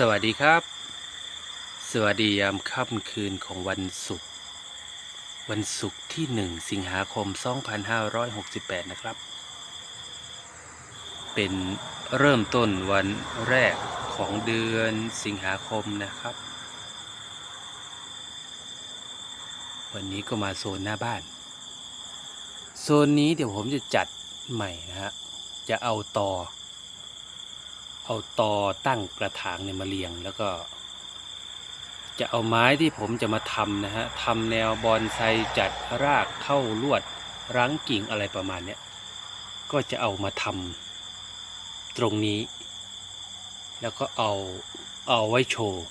สวัสดีครับ สวัสดียามค่ำคืนของวันศุกร์วันศุกร์ที่ 1 สิงหาคม 2568 นะครับ เป็นเริ่มต้นวันแรกของเดือนสิงหาคมนะครับ วันนี้ก็มาโซนหน้าบ้าน โซนนี้เดี๋ยวผมจะจัดใหม่นะฮะ จะเอาต่อ เอาตอตั้งกระถางเนี่ยมาเรียงแล้วก็ จะเอาไม้ที่ผมจะมาทำนะฮะทำแนวบอนไซจัดรากเข้าลวดรั้งกิ่งอะไรประมาณเนี้ยก็จะเอามาทำตรงนี้ แล้วก็เอาเอาไว้โชว์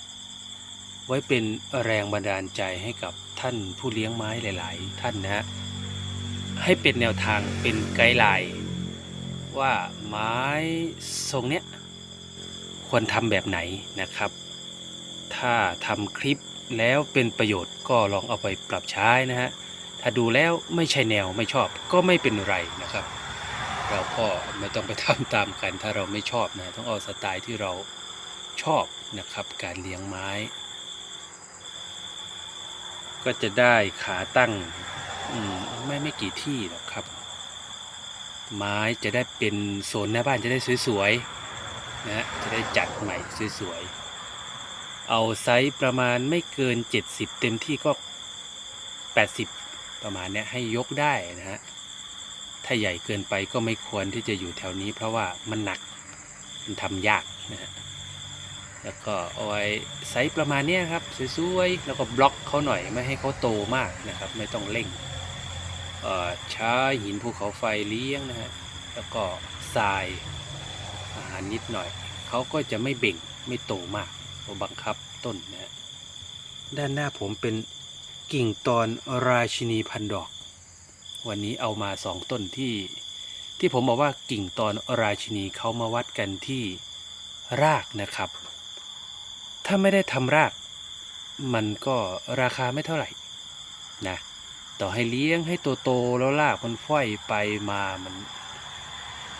ไว้เป็นแรงบันดาลใจให้กับท่านผู้เลี้ยงไม้หลาย ๆ ท่านนะฮะให้เป็นแนวทางเป็นไกด์ไลน์ว่าไม้ทรงเนี้ย ควรทำแบบไหนนะครับ ถ้าทำคลิปแล้วเป็นประโยชน์ก็ลองเอาไปปรับใช้นะฮะ ถ้าดูแล้วไม่ใช่แนวไม่ชอบก็ไม่เป็นไรนะครับ เราก็ไม่ต้องไปทำตามกัน ถ้าเราไม่ชอบนะต้องเอาสไตล์ที่เราชอบนะครับการเลี้ยงไม้ ก็จะได้ขาตั้งมไม่ไม่กี่ที่หรอกครับ ไม้จะได้เป็นโซนหน้าบ้านจะได้สวยๆ นะฮะจะได้จัดใหม่สวยๆ เอาไซส์ประมาณไม่เกิน 70 เต็มที่ก็ 80 ประมาณเนี้ยให้ยกได้นะฮะ ถ้าใหญ่เกินไปก็ไม่ควรที่จะอยู่แถวนี้ เพราะว่ามันหนัก มันทำยากนะฮะ แล้วก็เอาไว้ไซส์ประมาณเนี้ยครับสวยๆ แล้วก็บล็อกเขาหน่อยไม่ให้เขาโตมากนะครับ ไม่ต้องเร่งใช้หินภูเขาไฟเลี้ยงนะฮะ แล้วก็ทราย อาหารนิดหน่อย เขาก็จะไม่เบ่งไม่โตมากเราบังคับต้นนะฮะด้านหน้าผมเป็นกิ่งตอนราชินีพันดอก วันนี้เอามาสองต้นที่ ที่ผมบอกว่ากิ่งตอนราชินีเขามาวัดกันที่รากนะครับ ถ้าไม่ได้ทำราก มันก็ราคาไม่เท่าไหร่นะต่อให้เลี้ยงให้โตแล้วรากมันฝ้อยไปมามัน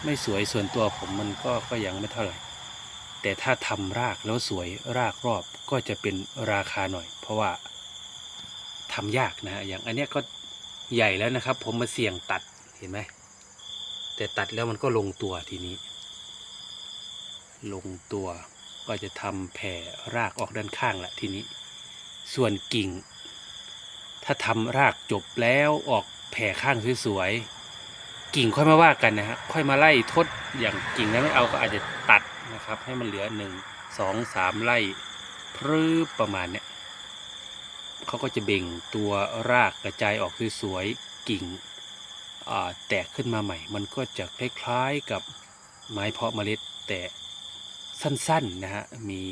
ไม่สวยส่วนตัวผมมันก็ก็ยังไม่เท่าไหร่ แต่ถ้าทำรากแล้วสวยรากรอบก็จะเป็นราคาหน่อย เพราะว่าทำยากนะฮะอย่างอันเนี้ยก็ใหญ่แล้วนะครับ ผมมาเสี่ยงตัดเห็นไหมแต่ตัดแล้วมันก็ลงตัวทีนี้ ลงตัวก็จะทำแผ่รากออกด้านข้างแหละทีนี้ ส่วนกิ่ง ถ้าทำรากจบแล้วออกแผ่ข้างสวยๆ กิ่งค่อยมาว่ากันนะฮะค่อยมาไล่ทดอย่างกิ่งนั้นไม่เอาก็อาจจะตัดนะครับ ให้มันเหลือหนึ่งสองสามไล่พรืบประมาณเนี้ยเขาก็จะเบ่งตัวรากกระจายออกสวยๆกิ่งแตกขึ้นมาใหม่ มันก็จะคล้ายๆกับไม้เพาะเมล็ดแต่สั้นๆนะฮะมี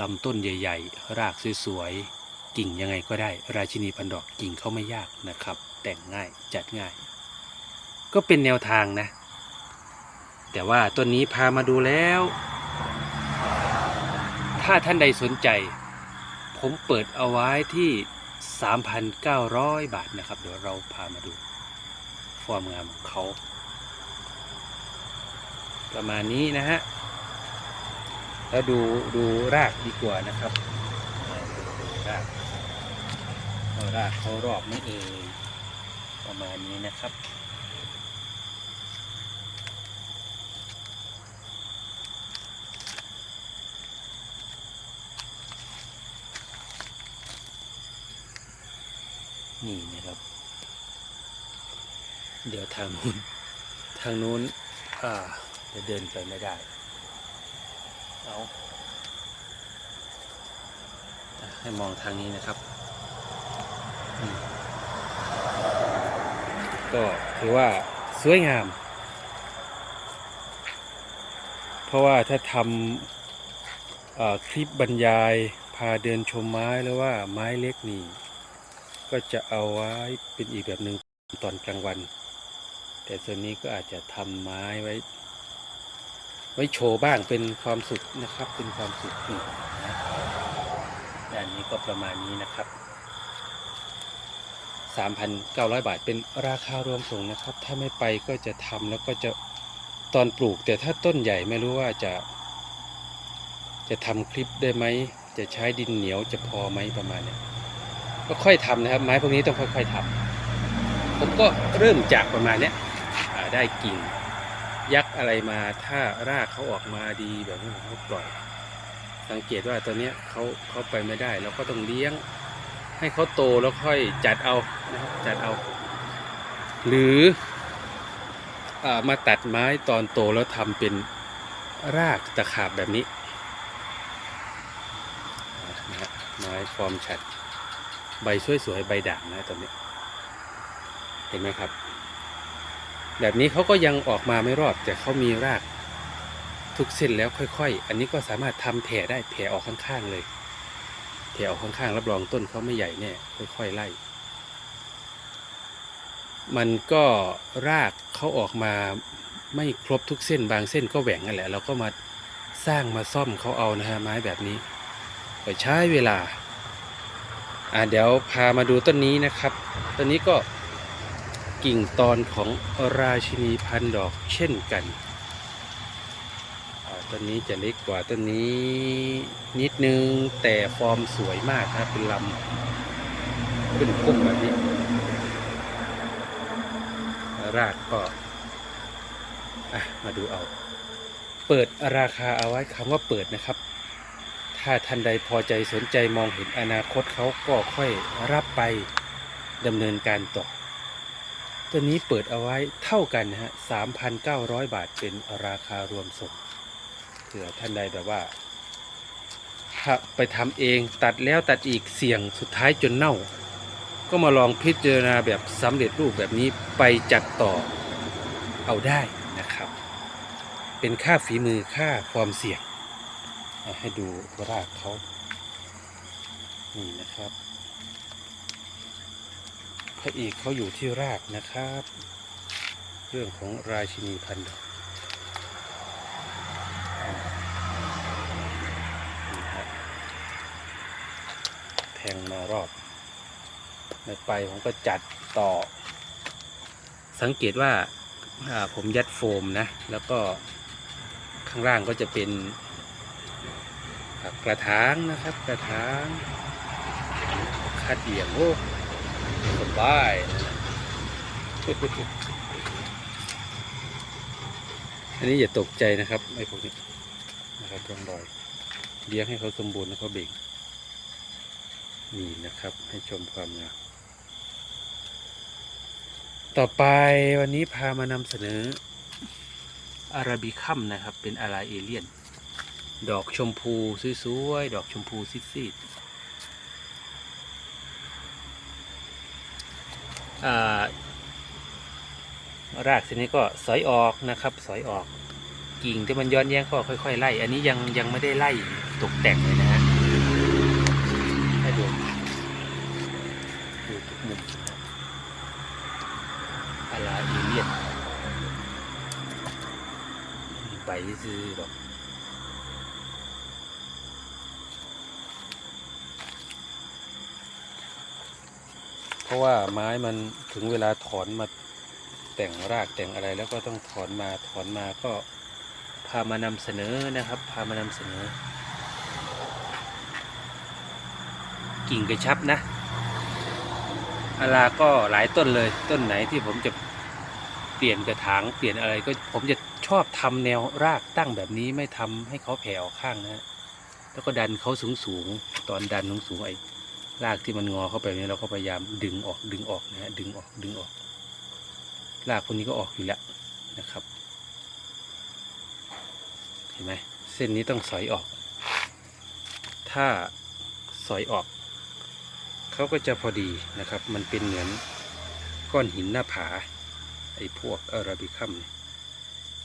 ลำต้นใหญ่ ๆ รากสวยๆ กิ่งยังไงก็ได้ ราชินีพันดอกกิ่งเขาไม่ยากนะครับ แต่งง่ายจัดง่าย ก็เป็นแนวทางนะ แต่ว่าต้นนี้พามาดูแล้ว ถ้าท่านใดสนใจ ผมเปิดเอาไว้ที่ 3,900 บาทนะครับ เดี๋ยวเราพามาดูฟอร์มงามของเขา ประมาณนี้นะฮะแล้วดูดูรากดีกว่านะครับ ดูราก เอารากเขารอบไม่เอ่ยประมาณนี้นะครับ นี่นะครับ เดี๋ยวทางนู้นทางนู้นอ่าจะเดินไปไม่ได้ เอาให้มองทางนี้นะครับ ก็ถือว่าสวยงาม เพราะว่าถ้าทำคลิปบรรยายพาเดินชมไม้หรือว่าไม้เล็กนี่ ก็จะเอาไว้เป็นอีกแบบหนึ่งตอนกลางวัน แต่ส่วนนี้ก็อาจจะทำไม้ไว้ ไว้โชว์บ้างเป็นความสุขนะครับ เป็นความสุขนี่นะด้านนี้ก็ประมาณนี้นะครับ 3,900 บาท เป็นราคารวมส่งนะครับ ถ้าไม่ไปก็จะทำแล้วก็จะตอนปลูก แต่ถ้าต้นใหญ่ไม่รู้ว่าจะ จะทำคลิปได้ไหม จะใช้ดินเหนียวจะพอไหมประมาณเนี้ยก็ค่อยทำนะครับ ไม้พวกนี้ต้องค่อยๆทำผมก็เริ่มจากประมาณเนี้ยได้กิ่งยักษ์อะไรมาถ้ารากเขาออกมาดีแบบนี้ผมก็ปล่อย สังเกตว่าตัวเนี้ยเขาเขาไปไม่ได้ เราก็ต้องเลี้ยง ให้เขาโตแล้วค่อยจัดเอานะครับจัดเอา หรืออมาตัดไม้ตอนโตแล้วทำเป็นรากตะขาบแบบนี้นะฮะไม้ฟอร์มฉัด ใบสวยๆใบด่างนะตอนนี้ เห็นไหมครับ แบบนี้เขาก็ยังออกมาไม่รอดแต่เขามีรากทุกเส้นแล้วค่อย ๆ อันนี้ก็สามารถทำแผ่ได้แผ่ออกข้างๆเลย แผ่ออกข้างๆรับรองต้นเขาไม่ใหญ่แน่ค่อยๆไล่ มันก็รากเขาออกมาไม่ครบทุกเส้นบางเส้นก็แหว่งนั่นแหละ เราก็มาสร้างมาซ่อมเขาเอานะฮะไม้แบบนี้ก็ใช้เวลา อ่าเดี๋ยวพามาดูต้นนี้นะครับต้นนี้ก็กิ่งตอนของราชินีพันดอกเช่นกัน ต้นนี้จะเล็กกว่าต้นนี้นิดนึงแต่ฟอร์มสวยมากครับเป็นลำขึ้นพุ่มแบบนี้ รากก็มาดูเอา เปิดราคาเอาไว้คำว่าเปิดนะครับ ถ้าท่านใดพอใจสนใจมองเห็นอนาคตเขาก็ค่อยรับไปดำเนินการต่อตัวนี้เปิดเอาไว้เท่ากันนะฮะ 3,900 บาทเป็นราคารวมส่ง เผื่อท่านใดแบบว่า ถ้าไปทำเองตัดแล้วตัดอีกเสี่ยงสุดท้ายจนเน่า ก็มาลองพิจารณาแบบสำเร็จรูปแบบนี้ไปจัดต่อเอาได้นะครับ เป็นค่าฝีมือค่าความเสี่ยง ให้ดูรากเขานี่นะครับพระเอกเขาอยู่ที่รากนะครับ เรื่องของราชินีพันธุ์ดอกนี่ฮะแทงมา รอบ ไม่ไปผมก็จัดต่อ สังเกตว่าผมยัดโฟมนะ แล้วก็ข้างล่างก็จะเป็นกระถางนะครับ กระถางคัดเบี่ยงโอ้สบายอันนี้อย่าตกใจนะครับไอ้พวกนี้นะครับร่องรอยเลี้ยงให้เขาสมบูรณ์แล้วเขาเบ่ง นี่นะครับให้ชมความงามต่อไปวันนี้พามานำเสนออาราบิคัมนะครับ เป็นอาราเอเลียน ดอกชมพูสวยๆดอกชมพูซีดๆอ่ารากชนิดก็สอยออกนะครับ สอยออกกิ่งที่มันย้อนแย้งก็ค่อย ๆ ไล่ อันนี้ยังยังไม่ได้ไล่ตกแต่งเลยนะฮะให้ดูดูทุกมุมนะ อาราเอเลียนใบซื้อดอกเพราะว่าไม้มันถึงเวลาถอนมาแต่งรากแต่งอะไรแล้วก็ต้องถอนมาถอนมาก็พามานำเสนอนะครับ พามานำเสนอ กิ่งกระชับนะอาราก็หลายต้นเลยต้นไหนที่ผมจะ เปลี่ยนกระถางเปลี่ยนอะไรก็ผมจะชอบทำแนวรากตั้งแบบนี้ไม่ทำให้เขาแผ่ออกข้างนะฮะแล้วก็ดันเขาสูงสูงตอนดันสูงสูงไอ้รากที่มันงอเข้าไปนี่ยเราก็พยายามดึงออกดึงออกนะฮะดึงออกดึงออก รากพวกนี้ก็ออกอยู่แล้วนะครับ เห็นไหมเส้นนี้ต้องสอยออก ถ้าสอยออกเขาก็จะพอดีนะครับ มันเป็นเหมือนก้อนหินหน้าผา ไอ้พวกอาราบิคัมเนี่ย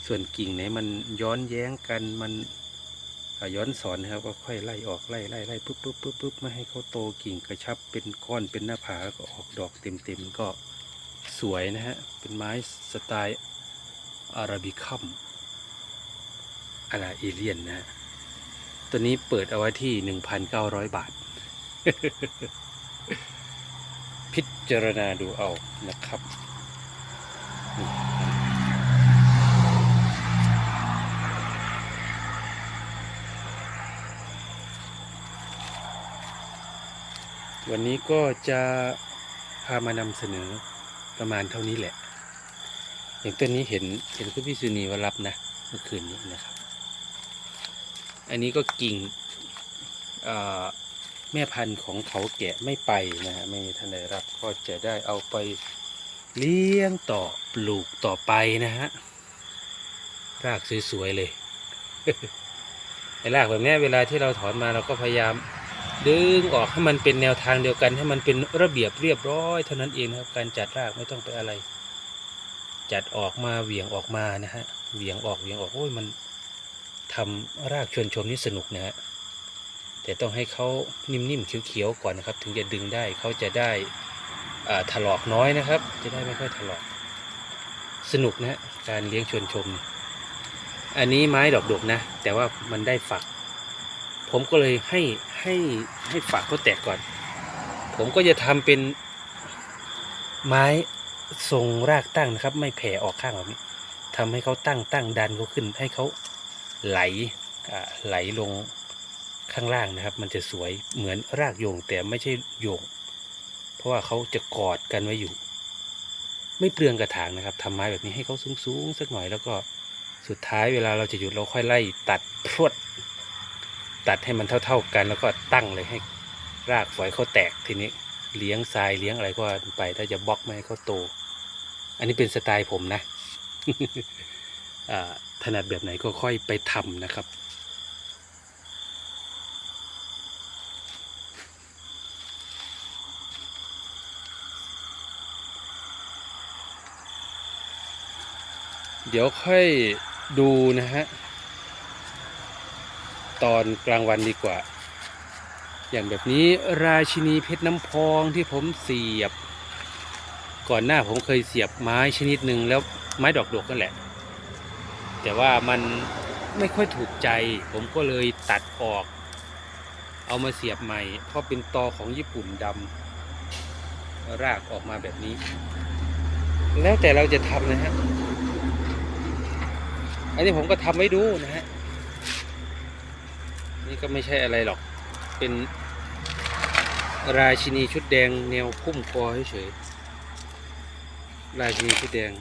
ส่วนกิ่งไหนมันย้อนแย้งกันมันย้อนสอนนะครับก็ค่อยไล่ออกไล่ไล่ไล่ปุ๊บปุ๊บปุ๊บปุ๊บไม่ให้เขาโตกิ่งกระชับเป็นก้อนเป็นหน้าผาแล้วก็ออกดอกเต็มเต็มๆก็สวยนะฮะเป็นไม้สไตล์อาราบิคัมอาราเอเลียนนะฮะตัวนี้เปิดเอาไว้ที่ 1,900 บาท พิจารณาดูเอานะครับ วันนี้ก็จะพามานำเสนอประมาณเท่านี้แหละ อย่างต้นนี้เห็นเห็นคุณพี่สุนีว่ารับนะเมื่อคืนนี้นะครับ อันนี้ก็กิ่งแม่พันธุ์ของเขาแกะไม่ไปนะฮะไม่มีท่านใดรับก็จะได้เอาไป เลี้ยงต่อปลูกต่อไปนะฮะ รากสวยๆเลยไอ้รากแบบนี้เวลาที่เราถอนมาเราก็พยายาม ดึงออกให้มันเป็นแนวทางเดียวกัน ให้มันเป็นระเบียบเรียบร้อยเท่านั้นเองนะครับ การจัดรากไม่ต้องไปอะไร จัดออกมาเหวี่ยงออกมานะฮะเหวี่ยงออกเหวี่ยงออกโอ้ยมันทำรากชวนชมนี่สนุกนะฮะแต่ต้องให้เขานิ่มๆเขียวๆก่อนนะครับ ถึงจะดึงได้เขาจะได้ ถลอกน้อยนะครับ จะได้ไม่ค่อยถลอก สนุกนะการเลี้ยงชวนชม อันนี้ไม้ดอกดกนะ แต่ว่ามันได้ฝัก ผมก็เลยให้ให้ให้ฝักเขาแตกก่อน ผมก็จะทำเป็นไม้ทรงรากตั้งนะครับ ไม่แผ่ออกข้างแบบนี้ทำให้เขาตั้งตั้งดันเขาขึ้นให้เขาไหลไหลลงข้างล่างนะครับ มันจะสวยเหมือนรากโยงแต่ไม่ใช่โยง ราะว่าเขาจะกอดกันไว้อยู่ ไม่เปลืองกระถางนะครับทำไม้แบบนี้ให้เขาสูงๆสักหน่อยแล้วก็สุดท้ายเวลาเราจะหยุดเราค่อยไล่ตัดพรวดตัดให้มันเท่า ๆกันแล้วก็ตั้งเลยให้รากฝอยเขาแตกทีนี้เลี้ยงทรายเลี้ยงอะไรก็ไปถ้าจะบล็อกไม่ให้เขาโต อันนี้เป็นสไตล์ผมนะถนัดแบบไหนก็ค่อยไปทำนะครับ เดี๋ยวค่อยดูนะฮะ ตอนกลางวันดีกว่า อย่างแบบนี้ราชินีเพชรน้ำพองที่ผมเสียบ ก่อนหน้าผมเคยเสียบไม้ชนิดหนึ่งแล้วไม้ดอกดกนั่นแหละ แต่ว่ามันไม่ค่อยถูกใจ ผมก็เลยตัดออก เอามาเสียบใหม่ เพราะเป็นตอของญี่ปุ่นดำรากออกมาแบบนี้ แล้วแต่เราจะทำนะฮะ อันนี้ผมก็ทำไว้ดูนะฮะ นี่ก็ไม่ใช่อะไรหรอก เป็นราชินีชุดแดงแนวพุ่มคอเฉยๆราชินีชุดแดง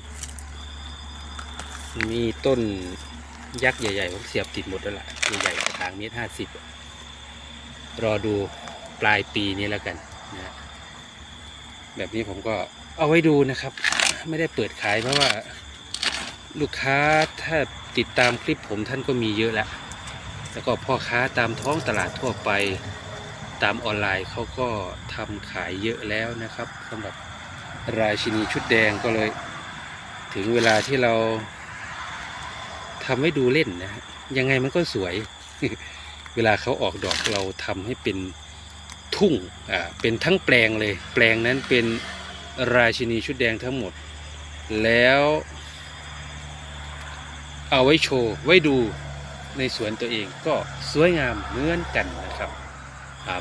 มีต้นยักษ์ใหญ่ๆผมเสียบติดหมดแล้วล่ะ ใหญ่ๆกระถางเมตรห้าสิบรอดูปลายปีนี้แล้วกันนะแบบนี้ผมก็เอาไว้ดูนะครับ ไม่ได้เปิดขายเพราะว่า ลูกค้าถ้าติดตามคลิปผมท่านก็มีเยอะแล้ว แล้วก็พ่อค้าตามท้องตลาดทั่วไปตามออนไลน์เขาก็ทำขายเยอะแล้วนะครับสำหรับราชินีชุดแดงก็เลย ถึงเวลาที่เราทำให้ดูเล่นนะ ยังไงมันก็สวย เวลาเขาออกดอกเราทำให้เป็นทุ่งอ่าเป็นทั้งแปลงเลย แปลงนั้นเป็นราชินีชุดแดงทั้งหมด แล้ว เอาไว้โชว์ไว้ดูในสวนตัวเองก็สวยงามเหมือนกันนะครับ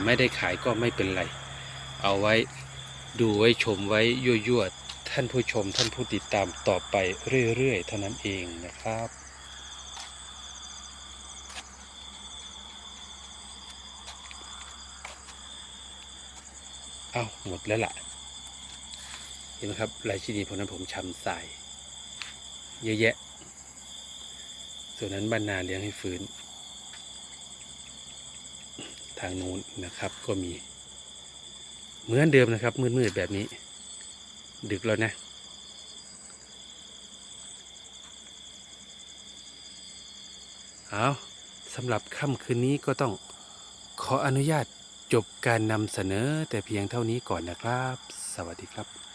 ไม่ได้ขายก็ไม่เป็นไร เอาไว้ดูไว้ชมไว้ยั่วๆท่านผู้ชมท่านผู้ติดตามต่อไปเรื่อยๆเท่านั้นเองนะครับเอาหมดแล้วล่ะ เห็นไหมครับรายชินีพวกนั้นผมชำใส่เยอะแยะ ส่วนนั้นบ้านนาเลี้ยงให้ฟื้น ทางนู้นนะครับก็มี เหมือนเดิมนะครับ มืดๆแบบนี้ ดึกแล้วนะเอาสำหรับค่ำคืนนี้ก็ต้องขออนุญาตจบการนำเสนอแต่เพียงเท่านี้ก่อนนะครับ สวัสดีครับ